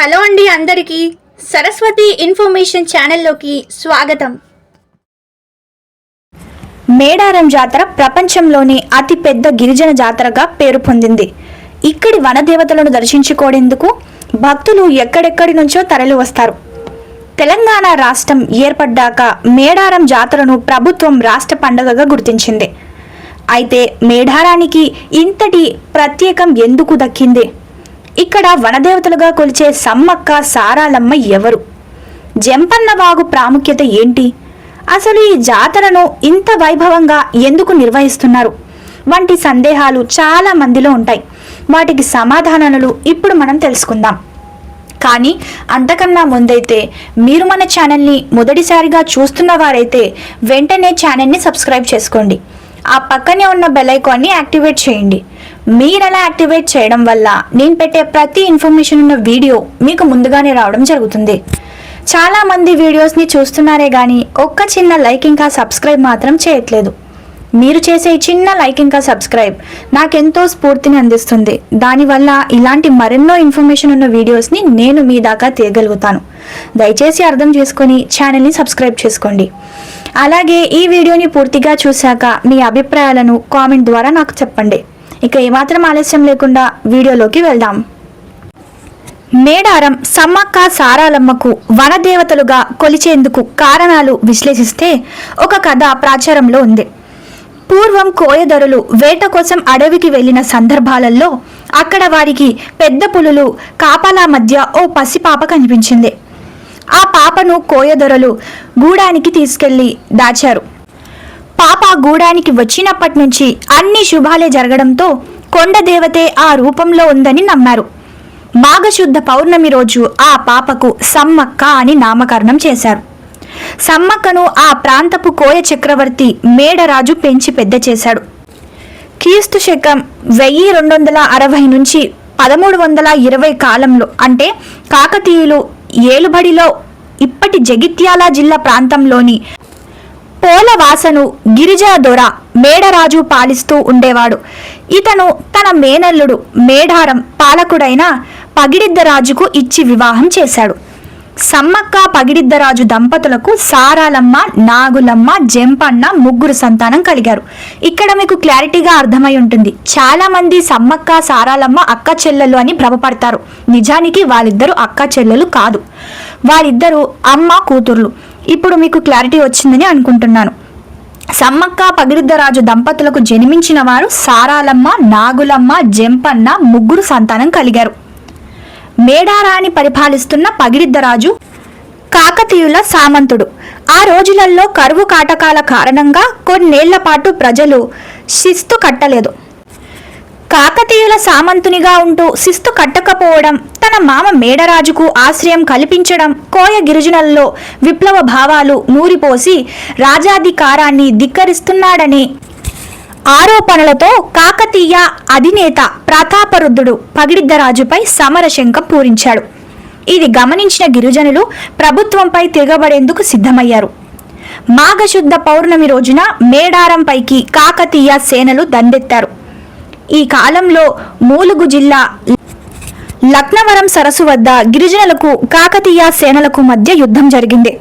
Hello అండి అందరికీ Saraswati information ఛానల్లోకి స్వాగతం. మేడారం జాతర ప్రపంచంలోనే అతిపెద్ద గిరిజన జాతరగా పేరు పొందింది. ఇక్కడి వనదేవతలను దర్శించుకోవడేందుకు భక్తులు ఎక్కడెక్కడి నుంచో తరలి వస్తారు. తెలంగాణ రాష్ట్రం ఏర్పడ్డాక మేడారం జాతరను ప్రభుత్వం రాష్ట్ర పండుగగా గుర్తించింది. అయితే మేడారానికి ఇంతటి ప్రత్యేకం ఎందుకు దక్కింది? ఇక్కడ వనదేవతలుగా కొలిచే సమ్మక్క సారాలమ్మ ఎవరు? జంపన్నవాగు ప్రాముఖ్యత ఏంటి? అసలు ఈ జాతరను ఇంత వైభవంగా ఎందుకు నిర్వహిస్తున్నారు? వంటి సందేహాలు చాలా మందిలో ఉంటాయి. వాటికి సమాధానాలు ఇప్పుడు మనం తెలుసుకుందాం. కానీ అంతకన్నా ముందైతే మీరు మన ఛానల్ని మొదటిసారిగా చూస్తున్న వారైతే వెంటనే ఛానల్ని సబ్స్క్రైబ్ చేసుకోండి. ఆ పక్కనే ఉన్న బెల్ ఐకాన్ని యాక్టివేట్ చేయండి. మీరు అలా యాక్టివేట్ చేయడం వల్ల నేను పెట్టే ప్రతి ఇన్ఫర్మేషన్ ఉన్న వీడియో మీకు ముందుగానే రావడం జరుగుతుంది. చాలా మంది వీడియోస్ని చూస్తున్నారే కానీ ఒక్క చిన్న లైక్ ఇంకా సబ్స్క్రైబ్ మాత్రం చేయట్లేదు. మీరు చేసే చిన్న లైక్ ఇంకా సబ్స్క్రైబ్ నాకెంతో స్ఫూర్తిని అందిస్తుంది. దానివల్ల ఇలాంటి మరెన్నో ఇన్ఫర్మేషన్ ఉన్న వీడియోస్ని నేను మీ దాకా తీయగలుగుతాను. దయచేసి అర్థం చేసుకొని ఛానల్ని సబ్స్క్రైబ్ చేసుకోండి. అలాగే ఈ వీడియోని పూర్తిగా చూశాక మీ అభిప్రాయాలను కామెంట్ ద్వారా నాకు చెప్పండి. ఇక ఏమాత్రం ఆలస్యం లేకుండా వీడియోలోకి వెళ్దాం. మేడారం సమ్మక్క సారాలమ్మకు వనదేవతలుగా కొలిచేందుకు కారణాలు విశ్లేషిస్తే ఒక కథ ప్రాచారంలో ఉంది. పూర్వం కోయదొరలు వేట కోసం అడవికి వెళ్ళిన సందర్భాలలో అక్కడ వారికి పెద్ద పులులు కాపలా మధ్య ఓ పసిపాప కనిపించింది. ఆ పాపను కోయదొరలు గూడానికి తీసుకెళ్ళి దాచారు. పాప గూడానికి వచ్చినప్పటి నుంచి అన్ని శుభాలే జరగడంతో కొండ దేవతే ఆ రూపంలో ఉందని నమ్మారు. మాఘశుద్ధ పౌర్ణమి రోజు ఆ పాపకు సమ్మక్క అని నామకరణం చేశారు. సమ్మక్కను ఆ ప్రాంతపు కోయ చక్రవర్తి మేడరాజు పెంచి పెద్ద చేశాడు. క్రీస్తు శకం వెయ్యి రెండు వందల అరవై నుంచి పదమూడు వందల ఇరవై కాలంలో అంటే కాకతీయులు ఏలుబడిలో ఇప్పటి జగిత్యాల జిల్లా ప్రాంతంలోని పోలవాసను గిరిజన దొర మేడరాజు పాలిస్తూ ఉండేవాడు. ఇతను తన మేనల్లుడు మేడారం పాలకుడైన పగిడిద్దరాజుకు ఇచ్చి వివాహం చేశాడు. సమ్మక్క పగిడిద్దరాజు దంపతులకు సారాలమ్మ నాగులమ్మ జంపన్న ముగ్గురు సంతానం కలిగారు. ఇక్కడ మీకు క్లారిటీగా అర్థమై ఉంటుంది. చాలా మంది సమ్మక్క సారాలమ్మ అక్క చెల్లెలు అని భ్రమపడతారు. నిజానికి వాళ్ళిద్దరూ అక్క చెల్లెలు కాదు. వాళ్ళిద్దరూ అమ్మ కూతుర్లు. ఇప్పుడు మీకు క్లారిటీ వచ్చిందని అనుకుంటున్నాను. సమ్మక్క పగిడిద్దరాజు దంపతులకు జన్మించిన వారు సారాలమ్మ నాగులమ్మ జంపన్న ముగ్గురు సంతానం కలిగారు. మేడారాని పరిపాలిస్తున్న పగిడిద్దరాజు కాకతీయుల సామంతుడు. ఆ రోజులలో కరువు కాటకాల కారణంగా కొన్నేళ్ళ పాటు ప్రజలు శిస్తు కట్టలేదు. కాకతీయుల సామంతునిగా ఉంటూ శిస్తు కట్టకపోవడం తన మామ మేడరాజుకు ఆశ్రయం కల్పించడం కోయ గిరిజనుల్లో విప్లవ భావాలు నూరిపోసి రాజాధికారాన్ని ధిక్కరిస్తున్నాడని ఆరోపణలతో కాకతీయ అధినేత ప్రతాపరుద్ధుడు పగిడిద్దరాజుపై సమరశంఖం పూరించాడు. ఇది గమనించిన గిరిజనులు ప్రభుత్వంపై తిరగబడేందుకు సిద్ధమయ్యారు. మాఘశుద్ధ పౌర్ణమి రోజున మేడారంపైకి కాకతీయ సేనలు దండెత్తారు. ఈ కాలంలో మూలుగు జిల్లా లక్నవరం సరస్సు వద్ద గిరిజనులకు కాకతీయ సేనలకు మధ్య యుద్ధం జరిగింది.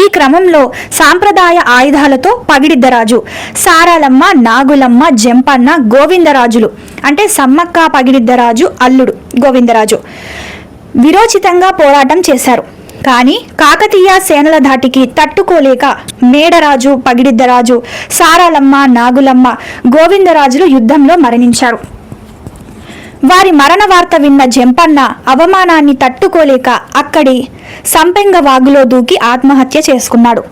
ఈ క్రమంలో సాంప్రదాయ ఆయుధాలతో పగిడిద్దరాజు సారాలమ్మ నాగులమ్మ జంపన్న గోవిందరాజులు అంటే సమ్మక్క పగిడిద్దరాజు అల్లుడు గోవిందరాజు విరోచితంగా పోరాటం చేశారు. కానీ కాకతీయ సేనల ధాటికి తట్టుకోలేక మేడరాజు పగిడిద్దరాజు సారాలమ్మ నాగులమ్మ గోవిందరాజులు యుద్ధంలో మరణించారు. వారి మరణ వార్త విన్న జంపన్న అవమానాన్ని తట్టుకోలేక అక్కడి సంపెంగ వాగులో దూకి ఆత్మహత్య చేసుకున్నాడు.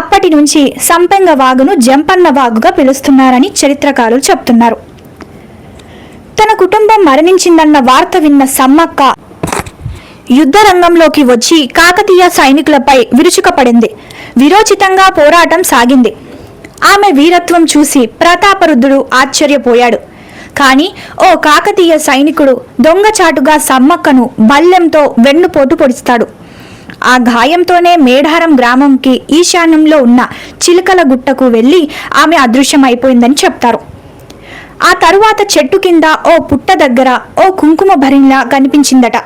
అప్పటి నుంచి సంపెంగ వాగును జంపన్న వాగుగా పిలుస్తున్నారని చరిత్రకారులు చెప్తున్నారు. తన కుటుంబం మరణించిందన్న వార్త విన్న సమ్మక్క యుద్ధ రంగంలోకి వచ్చి కాకతీయ సైనికులపై విరుచుకపడింది. విరోచితంగా పోరాటం సాగింది. ఆమె వీరత్వం చూసి ప్రతాపరుద్ధుడు ఆశ్చర్యపోయాడు. కానీ ఓ కాకతీయ సైనికుడు దొంగచాటుగా సమ్మక్కను బల్లెంతో వెన్నుపోటు పొడిస్తాడు. ఆ గాయంతోనే మేడారం గ్రామంకి ఈశాన్యంలో ఉన్న చిలుకల గుట్టకు వెళ్ళి ఆమె అదృశ్యమైపోయిందని చెప్తారు. ఆ తరువాత చెట్టు కింద ఓ పుట్ట దగ్గర ఓ కుంకుమ భరిణిలా కనిపించిందట.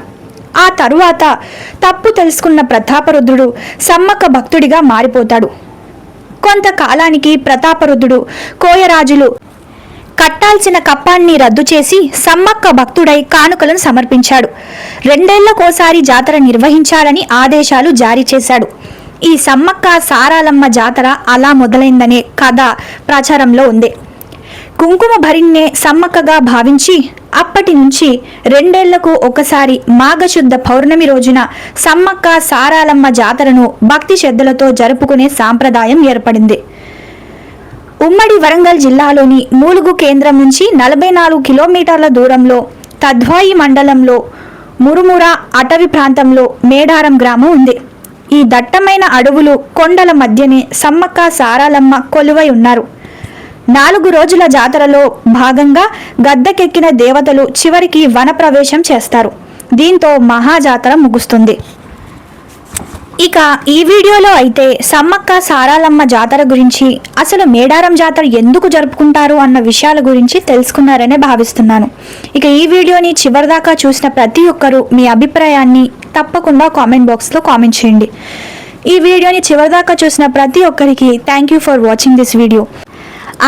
ఆ తరువాత తప్పు తెలుసుకున్న ప్రతాపరుద్రుడు సమ్మక్క భక్తుడిగా మారిపోతాడు. కొంతకాలానికి ప్రతాపరుద్రుడు కోయరాజులు కట్టాల్సిన కప్పాన్ని రద్దు చేసి సమ్మక్క భక్తుడై కానుకలను సమర్పించాడు. రెండేళ్ళకోసారి జాతర నిర్వహించాలని ఆదేశాలు జారీ చేశాడు. ఈ సమ్మక్క సారాలమ్మ జాతర అలా మొదలైందనే కథ ప్రచారంలో ఉంది. కుంకుమ భరిన్నే సమ్మక్కగా భావించి అప్పటి నుంచి రెండేళ్ళకు ఒకసారి మాఘశుద్ధ పౌర్ణమి రోజున సమ్మక్క సారాలమ్మ జాతరను భక్తి శ్రద్ధలతో జరుపుకునే సాంప్రదాయం ఏర్పడింది. ఉమ్మడి వరంగల్ జిల్లాలోని మూలుగు కేంద్రం నుంచి నలభై నాలుగు కిలోమీటర్ల దూరంలో తద్వాయి మండలంలో మురుమురా అటవీ ప్రాంతంలో మేడారం గ్రామం ఉంది. ఈ దట్టమైన అడవులు కొండల మధ్యనే సమ్మక్క సారాలమ్మ కొలువై ఉన్నారు. నాలుగు రోజుల జాతరలో భాగంగా గద్దెకెక్కిన దేవతలు చివరికి వనప్రవేశం చేస్తారు. దీంతో మహాజాతర ముగుస్తుంది. ఇక ఈ వీడియోలో అయితే సమ్మక్క సారాలమ్మ జాతర గురించి అసలు మేడారం జాతర ఎందుకు జరుపుకుంటారు అన్న విషయాల గురించి తెలుసుకున్నారనే భావిస్తున్నాను. ఇక ఈ వీడియోని చివరిదాకా చూసిన ప్రతి ఒక్కరూ మీ అభిప్రాయాన్ని తప్పకుండా కామెంట్ బాక్స్లో కామెంట్ చేయండి. ఈ వీడియోని చివరిదాకా చూసిన ప్రతి ఒక్కరికి thank you for watching this video.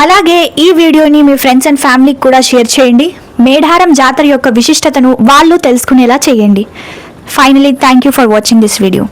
అలాగే ఈ వీడియోని మీ ఫ్రెండ్స్ అండ్ ఫ్యామిలీకి కూడా షేర్ చేయండి. మేడారం జాతర యొక్క విశిష్టతను వాళ్ళు తెలుసుకునేలా చేయండి. Finally thank you for watching this video